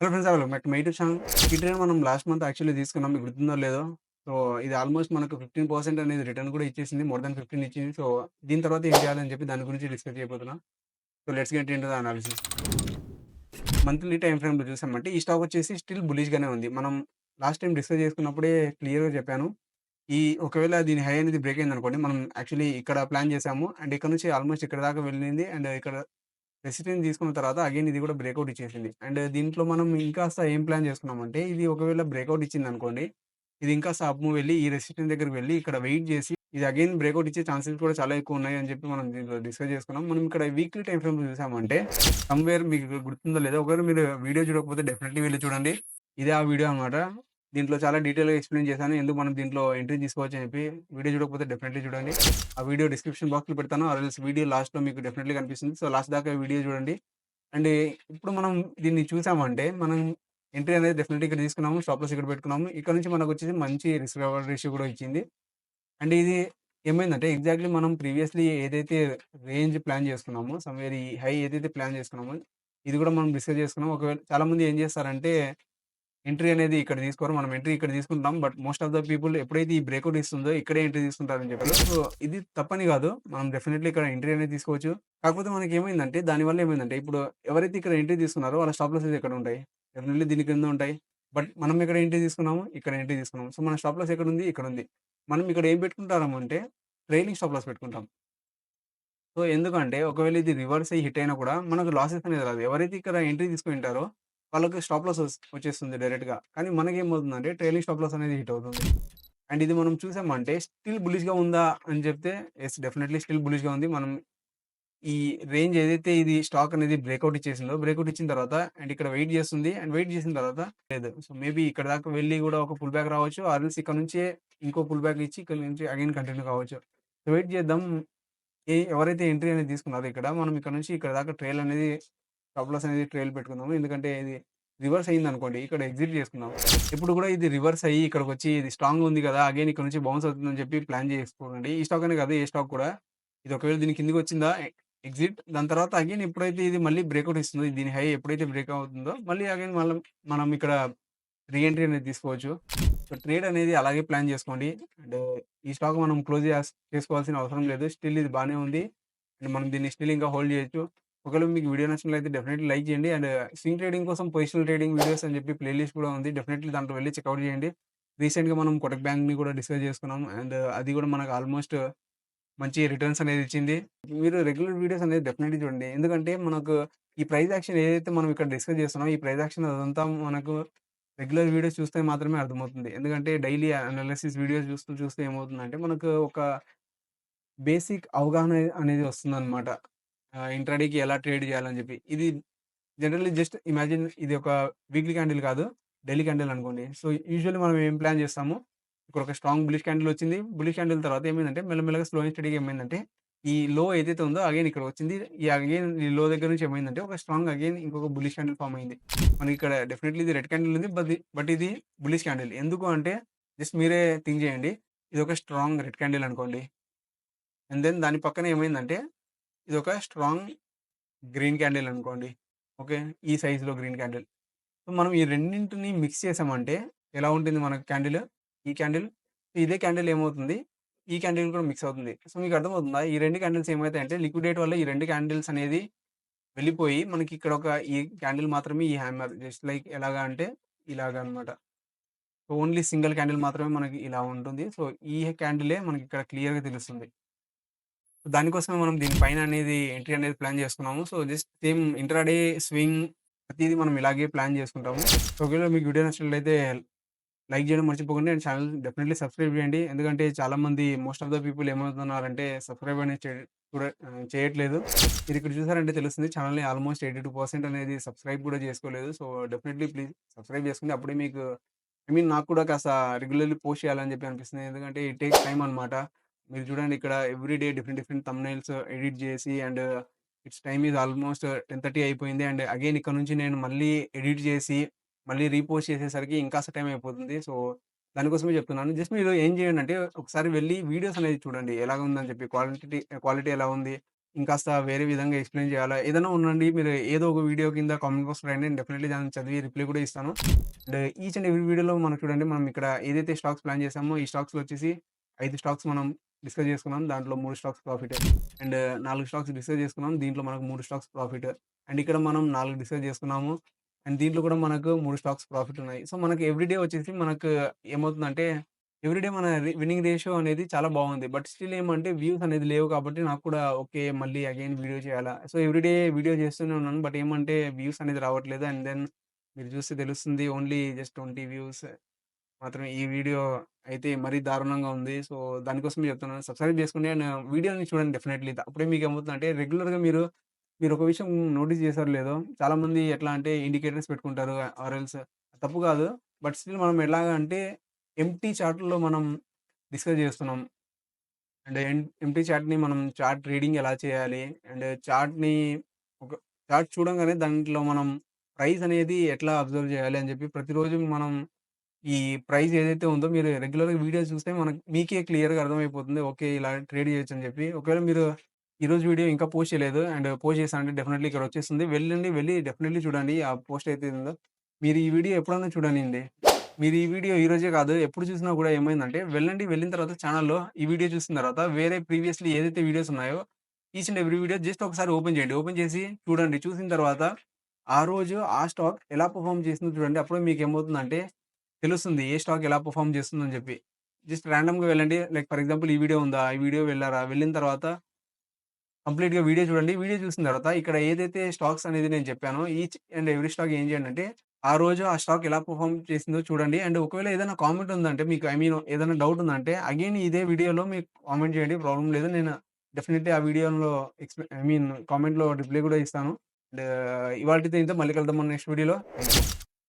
Hello friends welcome back my YouTube channel. ఈ train మనం last month actually తీసుకున్నాం. మీకు గుర్తుందో లేదో. సో, ఇది ఆల్మోస్ట్ మనకు 15% అనేది రిటర్న్ కూడా ఇచ్చేసింది. మోర్ దాన్ 15 ఇచ్చింది. సో, దీని తర్వాత ఏం చేయాలని చెప్పి దాని గురించి discuss చేయబోతున్నా. So, let's get into the analysis. Monthly time ఫ్రేమ్‌లో చూసామంటే ఈ స్టాక్ వచ్చేసి స్టిల్ బులిష్గానే ఉంది. మనం లాస్ట్ టైం డిస్కస్ చేసుకున్నప్పుడే క్లియర్‌గా చెప్పాను. ఈ ఒకవేళ దీని హై అనేది బ్రేక్ అయింది అనుకోండి మనం యాక్చువల్లీ ఇక్కడ ప్లాన్ చేసాము. అండ్ ఇక్కడ నుంచి ఆల్మోస్ట్ ఇక్కడి దాకా వెళ్ళింది. అండ్ ఇక్కడ రెసిస్టెన్స్ తీసుకున్న తర్వాత అగైన్ ఇది కూడా బ్రేక్అవుట్ ఇచ్చేసింది. అండ్ దీంట్లో మనం ఇంకాస్త ఏం ప్లాన్ చేసుకున్నామంటే, ఇది ఒకవేళ బ్రేకౌట్ ఇచ్చిందనుకోండి, ఇది ఇంకా అప్ మూవ్ వెళ్ళి ఈ రెసిస్టెన్స్ దగ్గరికి వెళ్ళి ఇక్కడ వెయిట్ చేసి, ఇది అగైన్ బ్రేక్అవుట్ ఇచ్చే ఛాన్సెస్ కూడా చాలా ఎక్కువ ఉన్నాయి అని చెప్పి మనం దీంట్లో డిస్కస్ చేసుకున్నాం. మనం ఇక్కడ వీక్లీ టైం ఫ్రేమ్ చూసామంటే, సమ్‌వేర్ మీకు గుర్తుందో లేదో ఒకవేళ మీరు వీడియో చూడకపోతే డెఫినెట్‌లీ వెళ్ళి చూడండి. ఇదే ఆ వీడియో అన్నమాట. దీంట్లో చాలా డీటెయిల్‌గా ఎక్స్‌ప్లెయిన్ చేశాను. ఎందుకు మనం దీంట్లో ఎంట్రీ తీసుకోవచ్చు అని చెప్పి. వీడియో చూడకపోతే డెఫినెట్‌లీ చూడండి. ఆ వీడియో డిస్క్రిప్షన్ బాక్స్‌లో పెడతాను. ఆర్ వీడియో లాస్ట్‌లో మీకు డెఫినెట్‌లీ కనిపిస్తుంది. సో, లాస్ట్ దాకా వీడియో చూడండి. అండ్ ఇప్పుడు మనం దీన్ని చూసామంటే, మనం ఎంట్రీ అనేది డెఫినెట్‌లీ ఇక్కడ తీసుకున్నాము. షాప్లో ఇక్కడ పెట్టుకున్నాము. ఇక్కడ నుంచి మనకు వచ్చేసి మంచి రిస్క్ రేషియో కూడా ఇచ్చింది. అండ్ ఇది ఏమైందంటే ఎగ్జాక్ట్‌లీ మనం ప్రీవియస్‌లీ ఏదైతే రేంజ్ ప్లాన్ చేసుకున్నామో, సమ్‌వేర్ ఈ హై ఏదైతే ప్లాన్ చేసుకున్నామో, ఇది కూడా మనం డిస్కస్ చేసుకున్నాం. ఒకవేళ చాలామంది ఏం చేస్తారంటే, ఎంట్రీ అనేది ఇక్కడ తీసుకోరు. మనం ఎంట్రీ ఇక్కడ తీసుకుంటాం. But most of the people ఎప్పుడైతే ఈ బ్రేకౌట్ ఇస్తుందో ఇక్కడే ఎంట్రీ తీసుకుంటారని చెప్పారు. సో, ఇది తప్పని కాదు. మనం డెఫినెట్‌లీ ఇక్కడ ఎంట్రీ అనేది తీసుకోవచ్చు. కాకపోతే మనకి ఏమైందంటే దానివల్ల ఏమైందంటే, ఇప్పుడు ఎవరైతే ఇక్కడ ఎంట్రీ తీసుకున్నారో వాళ్ళ స్టాప్ లాసెస్ ఎక్కడ ఉంటాయి? డెఫినెట్‌లీ దీని కింద ఉంటాయి. బట్ మనం ఇక్కడ ఎంట్రీ తీసుకున్నాము? ఇక్కడ ఎంట్రీ తీసుకున్నాము. సో, మన స్టాప్ లాస్ ఇక్కడ ఉంది మనం ఇక్కడ ఏం పెట్టుకుంటామంటే, ట్రైలింగ్ స్టాప్ లాస్ పెట్టుకుంటాం. సో, ఎందుకంటే ఒకవేళ ఇది రివర్స్ అయ్యి హిట్ అయినా కూడా మనకు లాసెస్ అనేది రాదు. ఎవరైతే ఇక్కడ ఎంట్రీ తీసుకుంటారో వాళ్ళకి స్టాప్ లాస్ వచ్చేస్తుంది డైరెక్ట్‌గా. కానీ మనకి ఏమవుతుందంటే ట్రైలింగ్ స్టాప్ లాస్ అనేది హిట్ అవుతుంది. అండ్ ఇది మనం చూసామంటే స్టిల్ బులిష్గా ఉందా అని చెప్తే యెస్ డెఫినెట్‌లీ స్టిల్ బులిష్గా ఉంది. మనం ఈ రేంజ్ ఏదైతే ఇది స్టాక్ అనేది బ్రేక్అవుట్ ఇచ్చేసిందో, బ్రేక్అవుట్ ఇచ్చిన తర్వాత అండ్ ఇక్కడ వెయిట్ చేస్తుంది. అండ్ వెయిట్ చేసిన తర్వాత లేదు. సో, మేబీ ఇక్కడ దాకా వెళ్ళి కూడా ఒక పుల్ బ్యాక్ రావచ్చు. ఆర్ఎల్స్ ఇక్కడ నుంచే ఇంకో పుల్ బ్యాక్ ఇచ్చి ఇక్కడ నుంచి అగైన్ కంటిన్యూ కావచ్చు. సో, వెయిట్ చేద్దాం. ఏ ఎవరైతే ఎంట్రీ అనేది తీసుకున్నారో ఇక్కడ మనం ఇక్కడ నుంచి ఇక్కడ దాకా ట్రైల్ అనేది స్టాప్ లాస్ అనేది ట్రైల్ పెట్టుకుందాము. ఎందుకంటే ఇది రివర్స్ అయిందనుకోండి ఇక్కడ ఎగ్జిట్ చేసుకుందాం. ఇప్పుడు కూడా ఇది రివర్స్ అయ్యి ఇక్కడికొచ్చి ఇది స్ట్రాంగ్ ఉంది కదా! అగైన్ ఇక్కడ నుంచి బౌన్స్ అవుతుందని చెప్పి ప్లాన్ చేసుకోండి ఈ స్టాక్ అనే కాదు ఏ స్టాక్ కూడా. ఇది ఒకవేళ దీని కిందకి వచ్చిందా ఎగ్జిట్. దాని తర్వాత అగైన్ ఎప్పుడైతే ఇది మళ్ళీ బ్రేక్అవుట్ ఇస్తుందో దీని హై ఎప్పుడైతే బ్రేక్ అవుతుందో మళ్ళీ అగైన్ మనం మనం ఇక్కడ రీ ఎంట్రీ అనేది తీసుకోవచ్చు. సో, ట్రేడ్ అనేది అలాగే ప్లాన్ చేసుకోండి. అండ్ ఈ స్టాక్ మనం క్లోజ్ చేసుకోవాల్సిన అవసరం లేదు. స్టిల్ ఇది బాగానే ఉంది. అండ్ మనం దీన్ని స్టిల్ ఇంకా హోల్డ్ చేయొచ్చు. ఒకవేళ మీకు వీడియో నచ్చినట్లయితే డెఫినెట్‌లీ లైక్ చేయండి. అండ్ స్వింగ్ ట్రేడింగ్ కోసం పొజిషనల్ ట్రేడింగ్ వీడియోస్ అని చెప్పి ప్లేలిస్ట్ కూడా ఉంది. డెఫినెట్‌లీ దాంట్లో వెళ్ళి చెక్అవుట్ చేయండి. రీసెంట్‌గా మనం కొటక్ బ్యాంక్‌ని కూడా డిస్కస్ చేసుకున్నాం. అండ్ అది కూడా మనకు ఆల్మోస్ట్ మంచి రిటర్న్స్ అనేది ఇచ్చింది. మీరు రెగ్యులర్ వీడియోస్ అనేది డెఫినెట్‌లీ చూడండి. ఎందుకంటే మనకు ఈ ప్రైజ్ యాక్షన్ ఏదైతే మనం ఇక్కడ డిస్కస్ చేస్తున్నామో ఈ ప్రైజ్ యాక్షన్ అదంతా మనకు రెగ్యులర్ వీడియోస్ చూస్తే మాత్రమే అర్థమవుతుంది. ఎందుకంటే డైలీ అనాలిసిస్ వీడియోస్ చూస్తూ చూస్తే ఏమవుతుందంటే మనకు ఒక బేసిక్ అవగాహన అనేది వస్తుందన్నమాట. అనమాట ఇంట్రాడేకి ఎలా ట్రేడ్ చేయాలని చెప్పి. ఇది జనరల్లీ జస్ట్ ఇమాజిన్ ఇది ఒక వీక్లీ క్యాండిల్ కాదు. డైలీ క్యాండిల్ అనుకోండి. సో, యూజువల్లీ మనం ఏం ప్లాన్ చేస్తాము? ఇక్కడ ఒక స్ట్రాంగ్ బులిష్ క్యాండిల్ వచ్చింది. బుల్లిష్ క్యాండిల్ తర్వాత ఏమైందంటే మెల్లమెల్లగా స్లో అండ్ స్టడీగా ఏమైందంటే ఈ లో ఏదైతే ఉందో అగైన్ ఇక్కడ వచ్చింది. ఈ అగైన్ ఈ లో దగ్గర నుంచి ఏమైందంటే ఒక స్ట్రాంగ్ అగైన్ ఇంకొక బులిష్ క్యాండిల్ ఫామ్ అయింది. మనకి ఇక్కడ డెఫినెట్‌లీ ఇది రెడ్ క్యాండిల్ ఉంది. బట్ బట్ ఇది బులిష్ క్యాండిల్. ఎందుకు అంటే జస్ట్ మీరే థింక్ చేయండి. ఇది ఒక స్ట్రాంగ్ రెడ్ క్యాండిల్ అనుకోండి. అండ్ దెన్ దాని పక్కన ఏమైందంటే ఇదొక స్ట్రాంగ్ గ్రీన్ క్యాండిల్ అనుకోండి. ఓకే. ఈ సైజ్‌లో గ్రీన్ క్యాండిల్. సో, మనం ఈ రెండింటిని మిక్స్ చేసామంటే ఎలా ఉంటుంది మనకు క్యాండిల్? ఈ క్యాండిల్. ఇదే క్యాండిల్ ఏమవుతుంది? ఈ క్యాండిల్ కూడా మిక్స్ అవుతుంది. సో, మీకు అర్థమవుతుందా? ఈ 2 క్యాండిల్స్ ఏమైతాయంటే లిక్విడేట్ వల్ల ఈ 2 క్యాండిల్స్ అనేది వెళ్ళిపోయి మనకి ఇక్కడ ఒక ఈ క్యాండిల్ మాత్రమే ఈ హ్యామర్ జస్ట్ లైక్ ఎలాగా అంటే ఇలాగనమాట. సో, ఓన్లీ సింగిల్ క్యాండిల్ మాత్రమే మనకి ఇలా ఉంటుంది. సో, ఈ క్యాండిలే మనకి ఇక్కడ క్లియర్‌గా తెలుస్తుంది. దానికోసమే మనం దీనిపైన అనేది ఎంట్రీ అనేది ప్లాన్ చేసుకున్నాము. So, just same intraday swing ప్రతిదీ మనం ఇలాగే ప్లాన్ చేసుకుంటాము. సో, ఒకవేళ మీకు వీడియో నచ్చినట్లయితే లైక్ చేయడం మర్చిపోకండి. అండ్ ఛానల్ డెఫినెట్‌లీ సబ్స్క్రైబ్ చేయండి. ఎందుకంటే చాలామంది మోస్ట్ ఆఫ్ ద పీపుల్ ఏమవుతున్నారంటే సబ్స్క్రైబ్ అనేది కూడా చేయట్లేదు. మీరు ఇక్కడ చూసారంటే తెలుస్తుంది ఛానల్ని ఆల్మోస్ట్ 82% అనేది సబ్స్క్రైబ్ కూడా చేసుకోలేదు. సో, డెఫినెట్‌లీ ప్లీజ్ సబ్స్క్రైబ్ చేసుకోండి. అప్పుడే మీకు ఐ మీన్ నాకు కూడా కాస్త రెగ్యులర్‌లీ పోస్ట్ చేయాలని చెప్పి అనిపిస్తుంది. ఎందుకంటే ఇట్ టేక్స్ టైం అన్నమాట. మీరు చూడండి ఇక్కడ every day different different thumbnails edit చేసి and it's time is almost 10:30 అయిపోయింది. అండ్ అగైన్ ఇక్కడ నుంచి నేను మళ్ళీ ఎడిట్ చేసి మళ్ళీ రీపోస్ట్ చేసేసరికి ఇంకాస్త టైం అయిపోతుంది. సో, దానికోసమే చెప్తున్నాను. జస్ట్ మీరు ఏం చేయండి అంటే ఒకసారి వెళ్ళి వీడియోస్ అనేది చూడండి. ఎలాగుందని చెప్పి క్వాలిటీ క్వాలిటీ ఎలా ఉంది? ఇంకాస్త వేరే విధంగా ఎక్స్‌ప్లెయిన్ చేయాలా? ఏదైనా ఉండండి మీరు ఏదో ఒక వీడియో కింద కామెంట్ బాక్స్ రాయండి. నేను డెఫినెట్‌లీ దాన్ని చదివి రిప్లై కూడా ఇస్తాను. అండ్ ఈచ్ అండ్ ఎవ్రీ వీడియోలో మనం చూడండి మనం ఇక్కడ ఏదైతే స్టాక్స్ ప్లాన్ చేసామో ఈ స్టాక్స్‌లో వచ్చేసి ఐదు స్టాక్స్ మనం డిస్కస్ చేసుకున్నాం. దాంట్లో మూడు స్టాక్స్ ప్రాఫిట్. అండ్ నాలుగు స్టాక్స్ డిస్కస్ చేసుకున్నాం. దీంట్లో మనకు మూడు స్టాక్స్ ప్రాఫిట్. అండ్ ఇక్కడ మనం నాలుగు డిస్కస్ చేసుకున్నాము. అండ్ దీంట్లో కూడా మనకు మూడు స్టాక్స్ ప్రాఫిట్ ఉన్నాయి. సో, మనకు ఎవ్రీ డే వచ్చేసి మనకు ఏమవుతుందంటే ఎవ్రీడే మన విన్నింగ్ రేషియో అనేది చాలా బాగుంది. బట్ స్టిల్ ఏమంటే వ్యూస్ అనేది లేవు కాబట్టి నాకు కూడా ఓకే. మళ్ళీ అగైన్ వీడియో చేయాలా? సో, ఎవ్రీ డే వీడియో చేస్తూనే ఉన్నాను. బట్ ఏమంటే వ్యూస్ అనేది రావట్లేదు. అండ్ దెన్ మీరు చూస్తే తెలుస్తుంది ఓన్లీ జస్ట్ 20 వ్యూస్ మాత్రమే. ఈ వీడియో అయితే మరీ దారుణంగా ఉంది. సో, దానికోసమే చెప్తున్నాను. సబ్స్క్రైబ్ చేసుకుని అండ్ వీడియోని చూడండి డెఫినెట్‌లీ. అప్పుడే మీకు ఏమవుతుందంటే రెగ్యులర్‌గా మీరు మీరు ఒక విషయం నోటీస్ చేశారు లేదో చాలామంది ఎట్లా అంటే ఇండికేటర్స్ పెట్టుకుంటారు. ఆర్ ఎల్స్ తప్పు కాదు. బట్ స్టిల్ మనం ఎలాగ అంటే ఎంటీ చార్ట్‌లో మనం డిస్కస్ చేస్తున్నాం. అండ్ ఎం చార్ట్‌ని మనం చార్ట్ రీడింగ్ ఎలా చేయాలి? అండ్ చార్ట్‌ని ఒక చార్ట్ చూడంగానే దాంట్లో మనం ప్రైస్ అనేది ఎట్లా అబ్జర్వ్ చేయాలి? అని చెప్పి ప్రతిరోజు మనం ఈ ప్రైస్ ఏదైతే ఉందో మీరు రెగ్యులర్‌గా వీడియో చూస్తే మనకు మీకే క్లియర్‌గా అర్థమైపోతుంది. ఓకే. ఇలా ట్రేడ్ చేయొచ్చు అని చెప్పి. ఒకవేళ మీరు ఈరోజు వీడియో ఇంకా పోస్ట్ చేయలేదు. అండ్ పోస్ట్ చేశానంటే డెఫినెట్‌లీ ఇక్కడ వచ్చేస్తుంది. వెళ్ళండి. వెళ్ళి డెఫినెట్‌లీ చూడండి. ఆ పోస్ట్ అయితే ఉందో. మీరు ఈ వీడియో ఎప్పుడన్నా చూడనియండి. మీరు ఈ వీడియో ఈరోజే కాదు ఎప్పుడు చూసినా కూడా ఏమైందంటే వెళ్ళండి. వెళ్ళిన తర్వాత ఛానెల్‌లో ఈ వీడియో చూసిన తర్వాత వేరే ప్రీవియస్‌లీ ఏదైతే వీడియోస్ ఉన్నాయో each and every video just ఒకసారి ఓపెన్ చేయండి. ఓపెన్ చేసి చూడండి. చూసిన తర్వాత ఆ రోజు ఆ స్టాక్ ఎలా పెర్ఫార్మ్ చేసిందో చూడండి. అప్పుడు మీకు ఏమవుతుందంటే తెలుస్తుంది. ఏ స్టాక్ ఎలా పర్ఫామ్ చేస్తుందని చెప్పి. జస్ట్ ర్యాండమ్గా వెళ్ళండి. లైక్ ఫర్ ఎగ్జాంపుల్ ఈ వీడియో ఉందా? ఈ వీడియో వెళ్ళారా వెళ్ళిన తర్వాత కంప్లీట్‌గా వీడియో చూడండి. వీడియో చూసిన తర్వాత ఇక్కడ ఏదైతే స్టాక్స్ అనేది నేను చెప్పానో ఈచ్ అండ్ ఎవ్రీ స్టాక్ ఏం చేయండి అంటే ఆ రోజు ఆ స్టాక్ ఎలా పర్ఫామ్ చేసిందో చూడండి. అండ్ ఒకవేళ ఏదైనా కామెంట్ ఉందంటే మీకు ఐ మీన్ ఏదైనా డౌట్ ఉందంటే అగైన్ ఇదే వీడియోలో మీకు కామెంట్ చేయండి. ప్రాబ్లమ్ లేదు. నేను డెఫినెట్‌లీ ఆ వీడియోలో ఎక్స్‌ప్లె ఐ మీన్ కామెంట్‌లో రిప్లై కూడా ఇస్తాను. అండ్ ఇవాల్టితో ఇంత మళ్ళీ కలుద్దాం నెక్స్ట్ వీడియోలో.